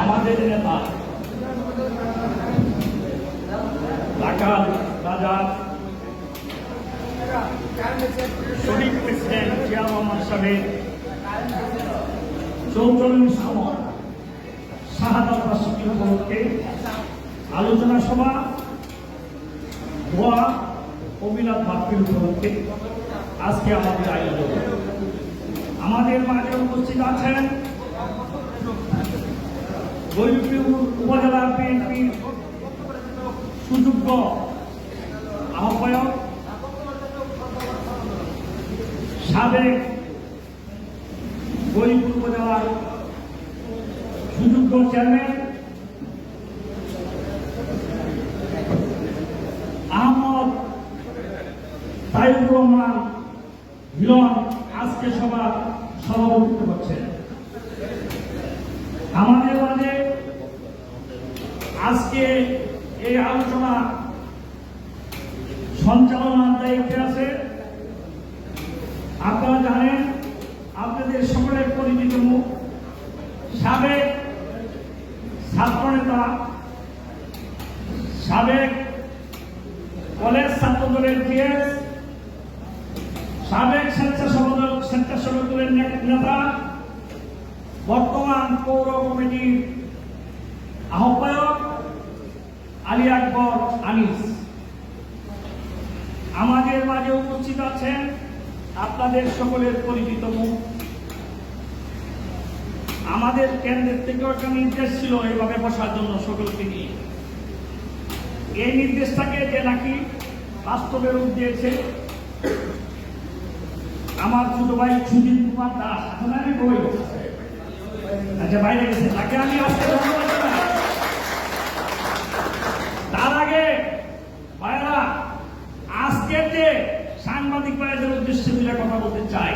আমাদের নেতা ঢাকার রাজা শরীফ প্রেসিডেন্ট জিয়া রহমান সাহেবের চৌচল্লিশতম শাহাদাত বার্ষিকী উপলক্ষে আলোচনা সভা, দোয়া অভিলাপ মাহফিল উপলক্ষে আজকে আমাদের আয়োজন। আমাদের মাঝে উপস্থিত আছেন উপজেলা বিএনপির সুযোগ্য আহ্বায়ক সাবেক গরিপুর উপজেলার সুযোগ্য চেয়ারম্যান আহমদ তাইবুর রহমান হিলন আজকে সভা সভাপতিত্ব করছেন আমাদের মাঝে আজকে এই আলোচনা সঞ্চালনার দায়িত্বে আছে। আপনারা জানেন, আপনাদের সকলের পরিচিত মুখ, সাবেক ছাত্রনেতা, সাবেক কলেজ ছাত্র দলের জিএস সাবেক স্বেচ্ছাসেবক স্বেচ্ছাসেবক দলের নেতা, বর্তমান পৌর কমিটির আহ্বায়ক আলী আকবর আনিস আমাদের মাঝে উপস্থিত আছেন আপনাদের সকলের পরিচিত মুখ। আমাদের কেন্দ্রের থেকে একটা নির্দেশ ছিল এইভাবে বসার জন্য সকলকে নিয়ে। এই নির্দেশটাকে যে নাকি বাস্তবে রূপ দিয়েছে, আমার ছোট ভাই সুজিত কুমার দাস। এখন বই আচ্ছা বাইরে গেছে। তাকে আমি আজকে ধন্যবাদ জানাই। তার আগে ভাইরা আজকের যে সাংবাদিক ভাইদের উদ্দেশ্যে দুটা কথা বলতে চাই।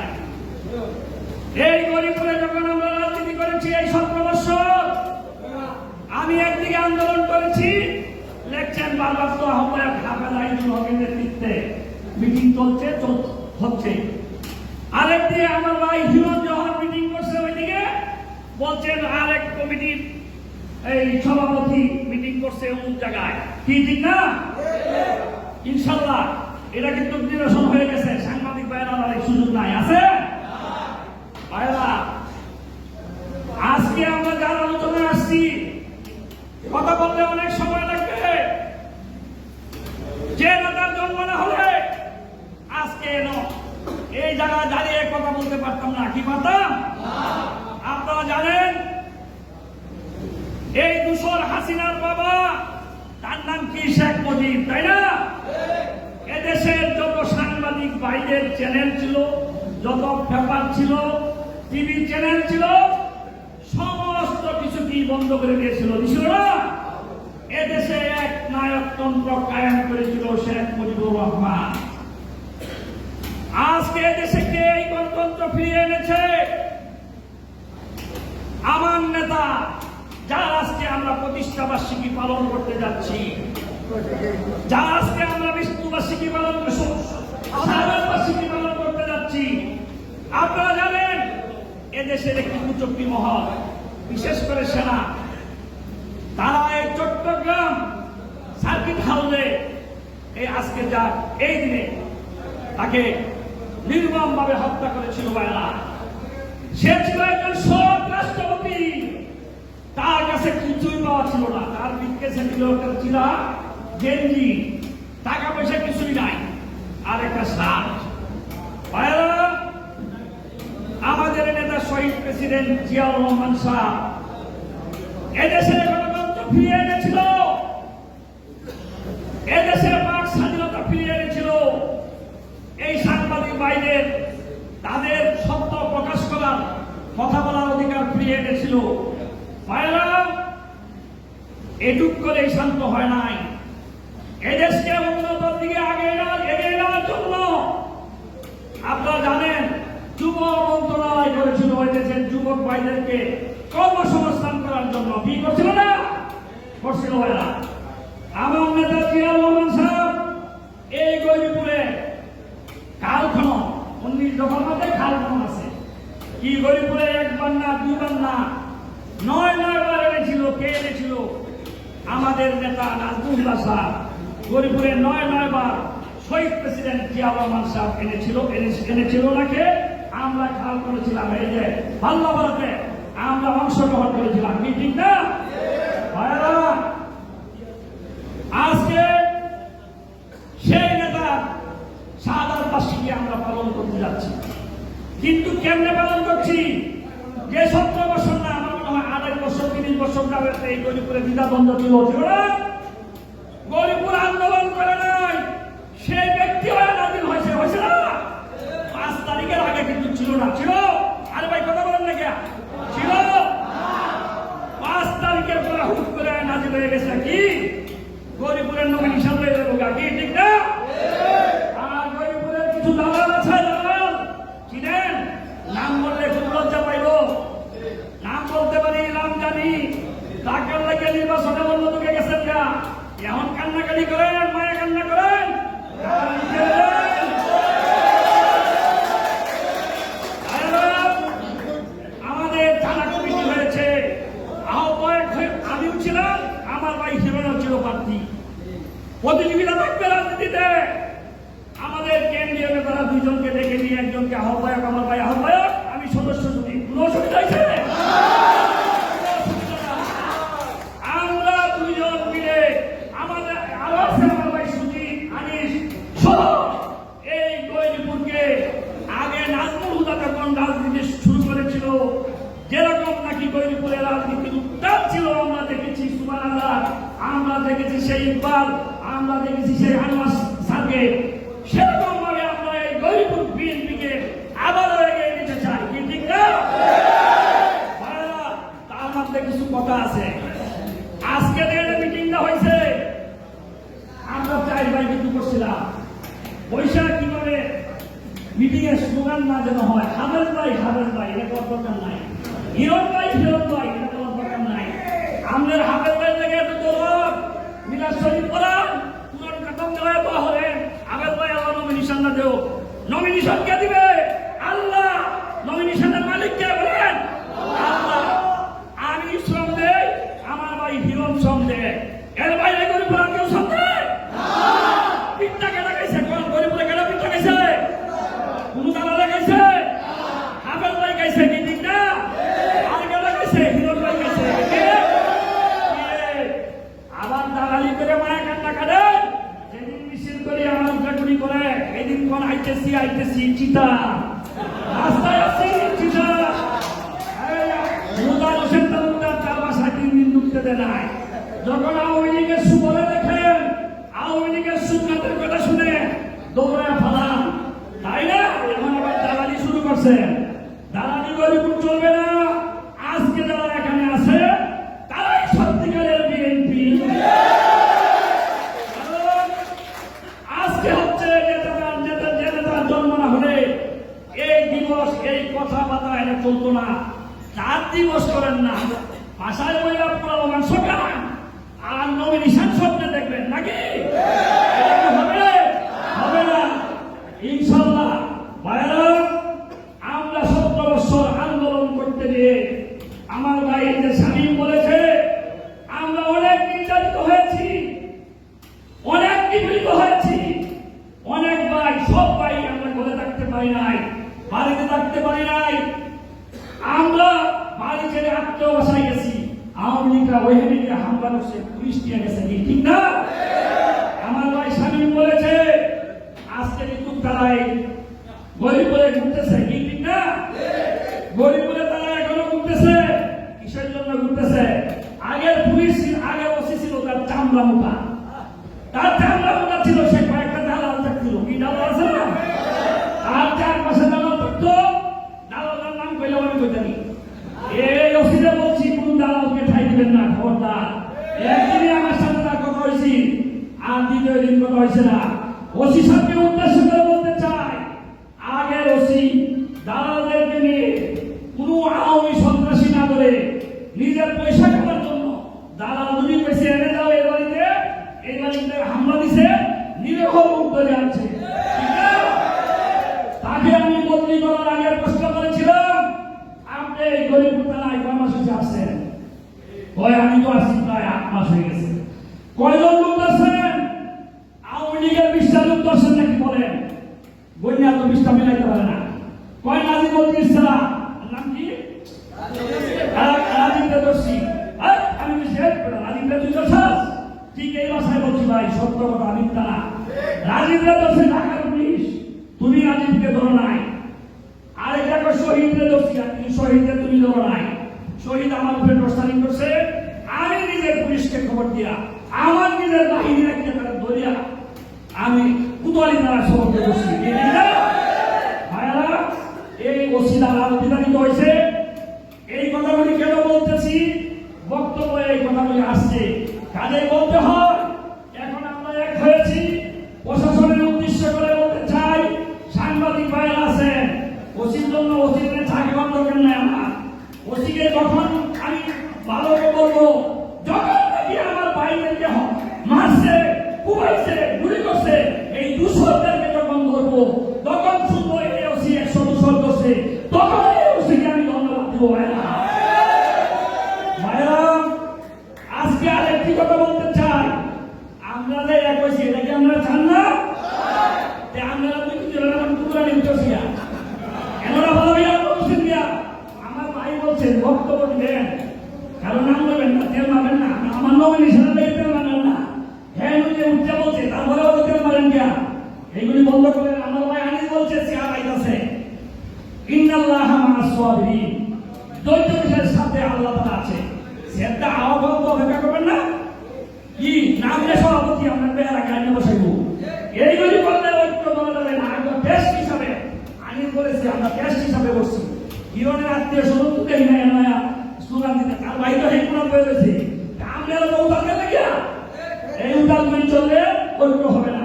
এই গরিবপুরে যখন আমরা রাজনীতি করেছি, এই সতেরো বছর আমি একদিকে আন্দোলন করেছি, লেখছেন আহ্বায়ক আইনুল হকের নেতৃত্বে মিটিং চলছে, চল- হচ্ছে। আমার ভাই হিরণ যখন মিটিং করছে ওইদিকে, বলছেন আরেক কমিটির এই সভাপতি মিটিং করছে অমুক জায়গায়। কি ঠিক না? ইনশাল্লাহ। এটা কিন্তু নিরসন হয়ে গেছে। সাংবাদিক আর এই সুযোগ নাই। আছে? আজকে আমরা যার আলোচনায় আসছি, কথা বলতে অনেক সময় লাগবে। যে নেতার জন্ম না হলে আজকে এই জায়গায় দাঁড়িয়ে কথা বলতে পারতাম না। কি পারতাম? আপনারা জানেন, এই দুশোর হাসিনার বাবা, তার নাম কি? শেখ মুজিব, তাই না? এদেশের যত সাংবাদিক বাইরের চ্যানেল ছিল, যত পেপার ছিল, টিভি চ্যানেল ছিল, সমস্ত কিছু কি বন্ধ করে দিয়েছিল। এদেশে এক নায়কতন্ত্র কায়েম করেছিল শেখ মুজিবুর রহমান। আজকে এদেশে কে এই গণতন্ত্র ফিরিয়ে এনেছে? আমার নেতা, যার আজকে আমরা প্রতিষ্ঠা বার্ষিকী পালন করতে যাচ্ছি। যার আজকে আমরা মৃত্যু বার্ষিকী পালন সাধারণ বার্ষিকী পালন করতে যাচ্ছি। আপনারা জানেন, এদেশের একটি কুচক্রী মহল, বিশেষ করে সেনা। তারা এই চট্টগ্রাম সার্কিট হাউসে এই আজকে যা, এই দিনে তাকে নির্মম ভাবে হত্যা করেছিল বাইরা সে ছিল একজন সৎ রাষ্ট্রপতি, তার কাছে কিছুই পাওয়া ছিল না। তার বিজ্ঞেসে ছিল চিরা গেঞ্জি টাকা পয়সা কিছুই নাই। আর একটা ভাইরা আমাদের নেতা শহীদ প্রেসিডেন্ট জিয়াউর রহমান এদেশের গণতন্ত্র ফিরিয়ে এনেছিল। স্বাধীনতা ফিরিয়ে এনেছিল। এই সাংবাদিক ভাইদের, তাদের সত্য প্রকাশ করার কথা বলার অধিকার ফিরিয়ে এনেছিল। এটুক করে শান্ত হয় নাই এদেশকে উন্নতর দিকে আগে এগিয়ে নেওয়ার জন্য আপনারা জানেন যুব মন্ত্রণালয় করেছিল ওই দেশের যুবক ভাইদেরকে কর্মসংস্থান করার জন্য কি করছিল না করছিল ভাইরা আমার নেতা জিয়াউর রহমান সাহেব, এই খনন, উনিশ খাল আছে। কি না না নয় নয় বার এনেছিল আমাদের নেতা নাজমুল্লাহ সাহ গরিপুরে নয় নয় বার শহীদ প্রেসিডেন্ট জিয়া রহমান সাহেব এনেছিল এনে- এনেছিল ওনাকে আমরা খেয়াল করেছিলাম, এই যে বাল্যবরাতে আমরা অংশগ্রহণ করেছিলাম কি না ভাইয়েরা, আজকে সেই নেতা সাদার বার্ষিকী আমরা পালন করতে যাচ্ছি কিন্তু কেমনে পালন করছি? যে সতেরো বছর না, আমার মনে হয় আড়াই বছর, তিরিশ বছর যাবে এই গরিপুরে দ্বিধাদ্বন্দ্ব ছিল ছিল না গরিপুর আন্দোলন করে নাই, সে ব্যক্তি হয়ে নাজিল হয়েছে হয়েছে না? পাঁচ তারিখের আগে কিন্তু ছিল না। ছিল? আরে ভাই, কথা বলেন না ছিল? পাঁচ তারিখের পরে হুট করে নাজিল হয়ে গেছে কি? গরিপুরের নবীন হিসাব যাব কি, ঠিক না আর গরিপুরের কিছু দালাল আছে দালাল চিনেন নাম বললে খুব লজ্জা পাইব নাম বলতে পারি নাম জানি ডাক্তার লাগে নির্বাচনে বলল তোকে গেছেন গা এখন কান্নাকাটি করেন, মায়া কান্না করেন। আমাদের থানা ছিলাম, আমার ভাই প্রতিযোগিতা কেন্দ্রীয় নেতারা দুইজনকে ডেকে নিয়ে একজনকে আহ্বায়ক আমার ভাই আহ্বায়ক আমি সদস্য যদি কোনো অসুবিধা হয়েছে আমরা দুইজন মিলে আমাদের আরও আছে আমার ভাই সুজিত আনিস সহ এই গৈরিপুরকে আগে নাজমুল হুদা যখন রাজনীতি শুরু করেছিল নাকি গৈরিপুরের রাজনীতির উত্তাপ ছিল, আমরা দেখেছি সুমান আমরা দেখেছি সেই ইকবাল, আমরা দেখেছি সেই আনোয়ার স্যারকে। সেরকম ভাবে আমরা এই গৈরিপুর বিএনপিকে আবারও এগিয়ে নিতে চাই, কি ঠিক না? তার কিছু কথা আছে। আজকে যে মিটিংটা হয়েছে, আমরা চাই ভাই কিন্তু করছিলাম। বৈশাখ কীভাবে মিটিং এর স্লোগান না যেন হয় হাবেল ভাই হাবেল ভাই এটা করার নাই। হিরণ ভাই হিরণ ভাই এটা করার দরকার নাই। আমাদের হাবেল ভাই থেকে এত আল্লাহ নমিনেশন না দেও। নমিনেশন কে দিবে আল্লাহ নমিনেশনের মালিক কে বলেন আল্লাহ আমি শ্রম দেই আমার ভাই হিরণ শ্রম দেয় এর বাইরে গরিব আর কেউ শ্রম দেয় পিঠটা কেটে গেছে কোন গরিবরে কেটে পিঠটা গেছে কোন দালা লাগাইছে হাফেজ ভাই গাইছে কি ঠিক না আর কেউ লাগাইছে হিরণ ভাই গাইছে কে? কে? আবার দালালি করে মায়া কান্না কাটেন যেদিন মিছিল করে আমার উদ্ঘাটনী করে এদিন কোন আইতেছি আইতেছি চিতা রাস্তায় আছি চিতা মুদার হোসেন তালুকদার তার বাসায় তিন দিন ঢুকতে দেয় নাই যখন আওয়ামী লীগের সুবলে দেখেন আওয়ামী লীগের সুন্নাতের কথা শুনে দৌড়ায় ফালান তাই না এখন আবার দালালি শুরু করছেন দালালি গরিবুর চলবে না আজকে যারা এখানে আছে তারাই সত্যিকারের বিএনপি আজকে হচ্ছে নেতার নেতা যে নেতার জন্ম না হলে এই দিবস এই কথাবার্তা এটা চলতো না চার দিবস করেন না ভাষায় মহিলা পুরো অংশ খান আর নমিনেশন স্বপ্নে দেখবেন নাকি এটা কি হবে হবে না ইনশাল্লাহ ভাইরা আমরা সতেরো বছর আন্দোলন করতে গিয়ে আমার ভাই যে স্বামী বলেছে আমরা অনেক নির্যাতিত হয়েছি অনেক নিপীড়িত হয়েছি অনেক ভাই সব ভাই আমরা ঘরে থাকতে পারি নাই বাড়িতে থাকতে পারি নাই আমরা বাড়ি ছেড়ে আত্মীয় বাসায় গেছি আওয়ামী লীগরা ওইখানে গিয়ে হামলা করছে পুলিশ দিয়ে গেছে কি ঠিক না আমার ভাই স্বামী বলেছে আজকে কিন্তু তারাই গরিবরে ঘুরতেছে কি ঠিক না গরিবরে তারা এখনও ঘুরতেছে কিসের জন্য ঘুরতেছে আগের পুলিশ ছিল- আগের ওসি ছিল তার চামড়া মোটা তার চামড়া মোটা ছিল সে কয়েকটা দালাল থাকছিল কি দালাল আছে না আর চার পাশে দালাল থাকতো দালালের নাম কইলে আমি কইতানি এই অফিসে বলছি কোন দালালকে ঠাই দিবেন না খবরদার একদিনই আমার সাথে তার কথা হয়েছি আর দ্বিতীয় দিন কথা হয়েছে না। ওসি সাহেবকে উদ্দেশ্য করে বলতে চাই আগের ওসি দালালদেরকে নিয়ে কোনো আওয়ামী সন্ত্রাসী না করে নিজের পয়সা কামার জন্য দালাল দুটি পয়সা এনে দাও এই বাড়িতে এই বাড়িতে হামলা দিছে, নিরীহ ঠিক না? তাকে আমি বদলি করার আগে প্রশ্ন করেছিলাম, আপনি এই গরিব থানায় কর্মসূচি আসছেন? ওই আমি তো আসছি প্রায় আট মাস হয়ে গেছে। কয়জন লোক আছেন আওয়ামী লীগের বিশটা লোক দর্শন নাকি বলেন বন্যা তো বিশটা মিলাইতে পারে না কয় ইসলাম নাম কি রাজীবটা আমি তুমি রাজীবকে নাই শহীদ আমার উপরে আমি নিজের পুলিশকে খবর দিয়া আমার নিজের বাহিনী রাখিয়ে তারা ধরিয়া আমি কুতোয়ালি দ্বারা সমর্থ করছি এই ওসি দ্বারা বিধানিত হয়েছে। এই কথাগুলি কেন বলতেছি? বক্তব্য এই কথাগুলি আসছে। কাজে বলতে হয় এখন আমরা এক হয়েছি প্রশাসনের উদ্দেশ্য করে বলতে চাই সাংবাদিক ভাইয়েরা আছেন ওসির জন্য ওসির চাকরি বন্ধ কেন আমার ওসিকে যখন আমি ভালো করে বলব যখন নাকি আমার বাইরেকে মারছে কুবাইছে গুলি করছে এই দুঃসরদেরকে যখন ধরবো তখন শুনব এই ওসি একশো দুঃসর করছে তখন এই ওসিকে আমি ধন্যবাদ দিব ভাইরা ভাইরা আজকে আরেকটি কথা বলতে চাই আমরা যে এক হয়েছি এটা কি আমরা চান না যে আমরা দুই জন আমার টুকরা নিতেছি এমন ভালো বিরাট বলছেন দিয়া আমার বক্তব্য দেন নাম না, তেল মারবেন না। আমার তেল মারবেন না। হ্যাঁ উচ্চা বলছে তারপরে ওরা তেল মারেন কেন এইগুলি বন্ধ করে আমার ভাই আনিস বলছে ইন্নাল্লাহ ধৈর্যের সাথে আল্লাহ তাআলা আছে। সেটা আহ্বান, তো অপেক্ষা করবেন না কি নাম যে সভাপতি আমরা বেহারা গাড়ি বসাইব এইগুলি করলে ঐক্য বলা যাবে না আমরা বেস্ট হিসাবে আইন করেছি আমরা বেস্ট হিসাবে বসছি ইরনের আত্মীয় স্বজন তো দেখি না নয়া স্লোগান দিতে। তার ভাই তো হেকুনা হয়ে গেছে আমরা তো উদাল দেবে গিয়া এই উদাল মেনে চললে ঐক্য হবে না।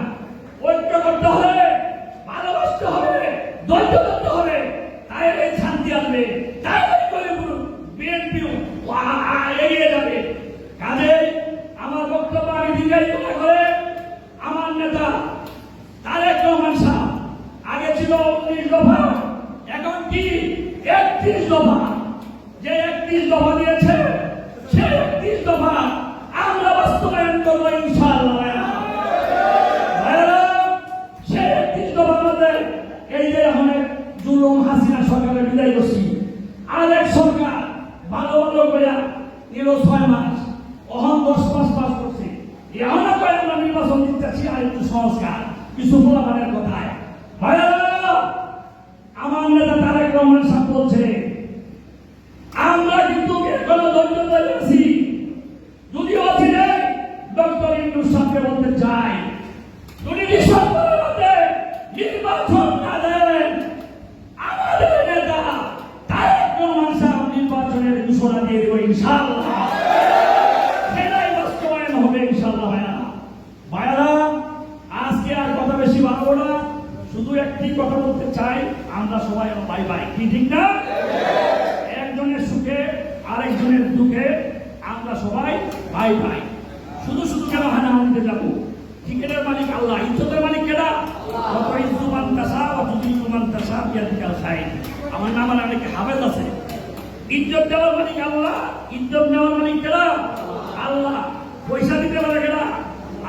ঐক্য করতে হবে ভালোবাসতে হবে, ধৈর্য ধরতে হবে। তাই এই শান্তি আসবে। তাই এই করে বিএনপি এগিয়ে যাবে। কাজে আমার বক্তব্য আমি দীর্ঘায়িত না করে আমার নেতা তারেক রহমান সাহ আগে ছিল উনিশ দফা, এখন কি? একত্রিশ দফা। যে একত্রিশ দফা দিয়েছে সে একত্রিশ দফা আমরা বাস্তবায়ন করব ইনশাআল্লাহ। ভাইয়েরা, সে একত্রিশ দফার মধ্যে এই যে অনেক জুলুম হাসিনা সরকারের বিদায় করছি। আর এক সরকার ভালো ভালো করে নিল ছয় মাস অহন দশ মাস পাস করছে। এখন কয় আমরা নির্বাচন দিতেছি আর একটু সংস্কার কিছু ফলাফলের কথায় ভাইয়েরা, আমার নেতা তারেক রহমান সাহেব বলছে আমরা কিন্তু এখনও ধৈর্য ধরে আছি যদি অচিরে ডক্টর ইন্দুর সাথে বলতে চাই যদি ডিসেম্বরের মধ্যে নির্বাচন না দেন আমাদের নেতা তারেক রহমান সাহেব নির্বাচনের ঘোষণা দিয়ে দেবো ইনশাআল্লাহ সেটাই বাস্তবায়ন হবে ইনশাআল্লাহ ভাইয়া ভাইয়ারা আজকে আর কথা বেশি বাড়বো না শুধু একটি কথা বলতে চাই আমরা সবাই ভাই ভাই কি ঠিক না? একজনের সুখে, আরেকজনের দুঃখে আমরা সবাই ভাই ভাই শুধু শুধু কেন হানাহানিতে যাব? টিকেটের মালিক আল্লাহ, ইজ্জতের মালিক অত ইজ্জুমান তাসা অত ইজ্জুমান তাসা, বিয়াদিকাল খাই আমার নাম আর অনেকে হাফেজ আছে? ইজ্জত দেওয়ার মালিক আল্লাহ, ইজ্জত নেওয়ার মালিক কেডা আল্লাহ। পয়সা দিতে পারে কেডা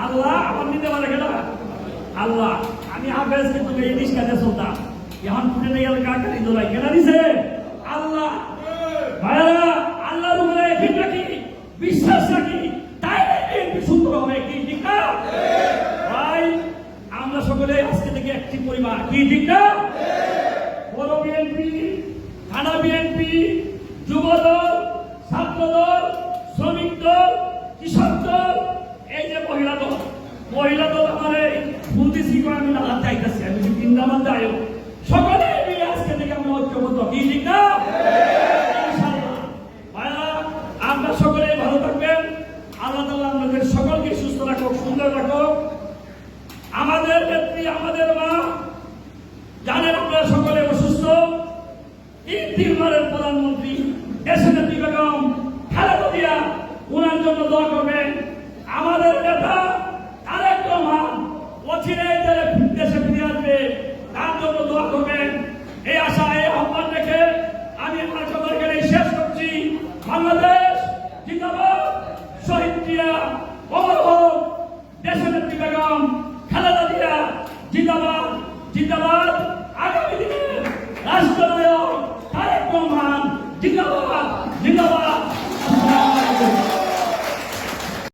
আল্লাহ আমার দিতে পারে কেডা আল্লাহ, আমি হাফেজ কিন্তু এই কাজে চলতাম এখন ফুটে গেলে কাকারি দোলাই কেডা দিছে। আল্লাহ আল্লাহর উপরে ঠিক রাখি, বিশ্বাস রাখি, তাই সুন্দর হবে কি ঠিক না? ভাই, আমরা সকলে আজকে থেকে একটি পরিবার, কি ঠিক না? বড় বিএনপি থানা বিএনপি যুব দল ছাত্র দল শ্রমিক দল, কৃষক দল, এই যে মহিলা দল মহিলা দল আমার এই ফুল দিছি করে আমি নালা চাইতেছি, আমি যদি নামান যাই সকলে মিলে আজকে থেকে আমরা ঐক্যবদ্ধ কি ঠিক না?